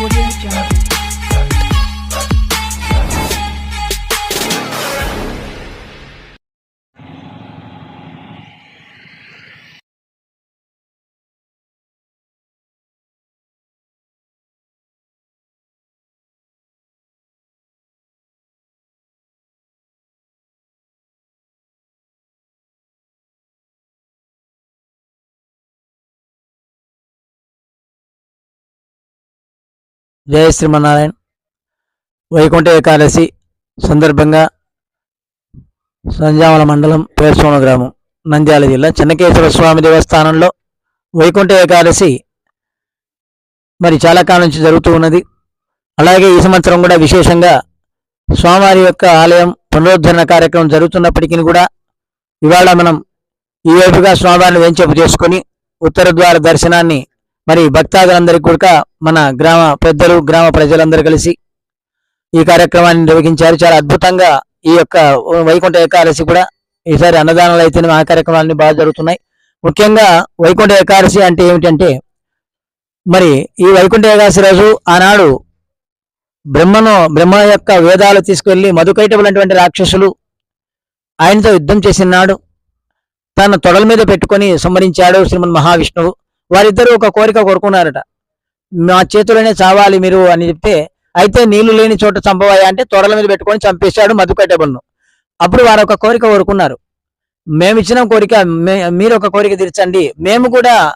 will get you. జయ శ్రీమన్నారాయణ. వైకుంఠ ఏకాదశి సందర్భంగా సంజామల మండలం పేర్సోన గ్రామం నంద్యాల జిల్లా చెన్నకేశ్వర స్వామి దేవస్థానంలో వైకుంఠ ఏకాదశి మరి చాలా కాలం నుంచి జరుగుతూ ఉన్నది. అలాగే ఈ సంవత్సరం కూడా విశేషంగా స్వామివారి యొక్క ఆలయం పునరుద్ధరణ కార్యక్రమం జరుగుతున్నప్పటికీ కూడా ఇవాళ మనం ఈ వైపుగా స్వామివారిని వెంచపు చేసుకొని ఉత్తర ద్వార దర్శనాన్ని మరి భక్తాదులందరికీ కూడా మన గ్రామ పెద్దలు గ్రామ ప్రజలందరూ కలిసి ఈ కార్యక్రమాన్ని నిర్వహించారు. చాలా అద్భుతంగా ఈ యొక్క వైకుంఠ ఏకాదశి కూడా ఈసారి అన్నదానాలు అయితే ఆ కార్యక్రమాలన్నీ బాగా జరుగుతున్నాయి. ముఖ్యంగా వైకుంఠ ఏకాదశి అంటే ఏమిటంటే మరి ఈ వైకుంఠ ఏకాదశి రోజు ఆనాడు బ్రహ్మను బ్రహ్మ యొక్క వేదాలు తీసుకెళ్ళి మధుకైటబులైనటువంటి రాక్షసులు ఆయనతో యుద్ధం చేసినాడు తన తొడల మీద పెట్టుకొని సంహరించాడు శ్రీమన్ మహావిష్ణువు. వారిద్దరూ ఒక కోరిక కోరుకున్నారట. మా చేతిలోనే చావాలి మీరు అని చెప్తే అయితే నీళ్ళు లేని చోట చంపవయ్యా అంటే తొడల మీద పెట్టుకొని చంపేశాడు మధుకైటబుల్ను. అప్పుడు వారు ఒక కోరిక కోరుకున్నారు. మేము ఇచ్చిన కోరిక మే- మీరు ఒక కోరిక తీర్చండి. మేము కూడా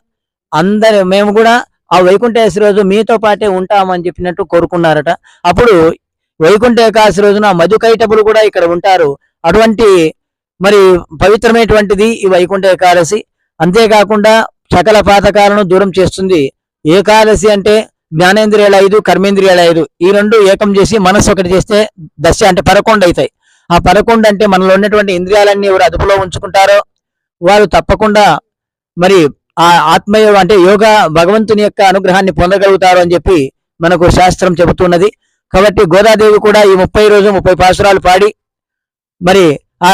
అందరి మేము కూడా ఆ వైకుంఠ ఏకాదశి రోజు మీతో పాటే ఉంటామని చెప్పినట్టు కోరుకున్నారట. అప్పుడు వైకుంఠ ఏకాశి రోజున మధుకైటపులు కూడా ఇక్కడ ఉంటారు. అటువంటి మరి పవిత్రమైనటువంటిది ఈ వైకుంఠ ఏకాదశి. అంతేకాకుండా సకల పాతకాలను దూరం చేస్తుంది. ఏకాదశి అంటే జ్ఞానేంద్రియాల ఐదు కర్మేంద్రియాల ఐదు. ఈ రెండు ఏకం చేసి మనస్సు ఒకటి చేస్తే దశ అంటే పదకొండు అవుతాయి. ఆ పదకొండు అంటే మనలో ఉన్నటువంటి ఇంద్రియాలన్నీ ఎవరు అదుపులో ఉంచుకుంటారో వారు తప్పకుండా మరి ఆ ఆత్మయ అంటే యోగా భగవంతుని యొక్క అనుగ్రహాన్ని పొందగలుగుతారు అని చెప్పి మనకు శాస్త్రం చెబుతున్నది. కాబట్టి గోదాదేవి కూడా ఈ ముప్పై రోజు ముప్పై పాసురాలు పాడి మరి ఆ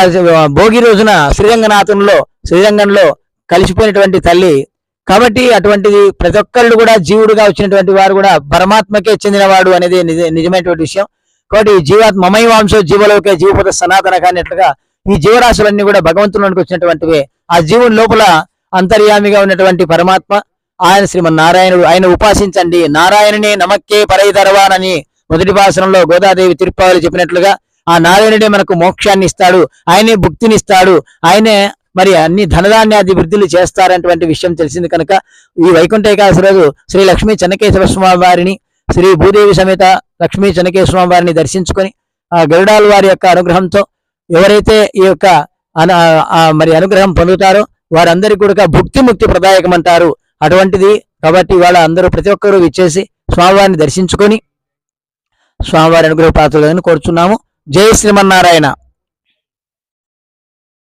భోగి రోజున శ్రీరంగనాథంలో శ్రీరంగంలో కలిసిపోయినటువంటి తల్లి. కాబట్టి అటువంటిది ప్రతి ఒక్కళ్ళు కూడా జీవుడుగా వచ్చినటువంటి వారు కూడా పరమాత్మకే చెందినవాడు అనేది నిజ నిజమైనటువంటి విషయం. కాబట్టి జీవాత్మ మమై వాంశో జీవలోకే జీవపద సనాతన కానిట్లుగా ఈ జీవరాశులన్నీ కూడా భగవంతునికి వచ్చినటువంటివే. ఆ జీవుని లోపల అంతర్యామిగా ఉన్నటువంటి పరమాత్మ ఆయన శ్రీమన్నారాయణుడు ఆయన ఉపాసించండి. నారాయణనే నమక్కే పరైతరవానని మొదటి భాషణంలో గోదాదేవి తిరుప్పావళి చెప్పినట్లుగా ఆ నారాయణుడే మనకు మోక్షాన్ని ఇస్తాడు. ఆయనే భుక్తినిస్తాడు ఆయనే మరి అన్ని ధనధాన్యాది వృద్ధులు చేస్తారనేటువంటి విషయం తెలిసింది కనుక ఈ వైకుంఠ ఏకాదశి రోజు శ్రీ లక్ష్మీ చెన్నకేశ్వర స్వామి వారిని శ్రీ భూదేవి సమేత లక్ష్మీ చెన్నకేశ్వర స్వామి వారిని దర్శించుకొని ఆ గరుడాల వారి యొక్క అనుగ్రహంతో ఎవరైతే ఈ యొక్క అన- మరి అనుగ్రహం పొందుతారో వారందరికీ కూడా భుక్తి ముక్తి ప్రదాయకం అంటారు. అటువంటిది కాబట్టి వాళ్ళ అందరూ ప్రతి ఒక్కరూ ఇచ్చేసి స్వామివారిని దర్శించుకొని స్వామివారి అనుగ్రహ పాత్రలను కోరుచున్నాము. జై శ్రీమన్నారాయణ.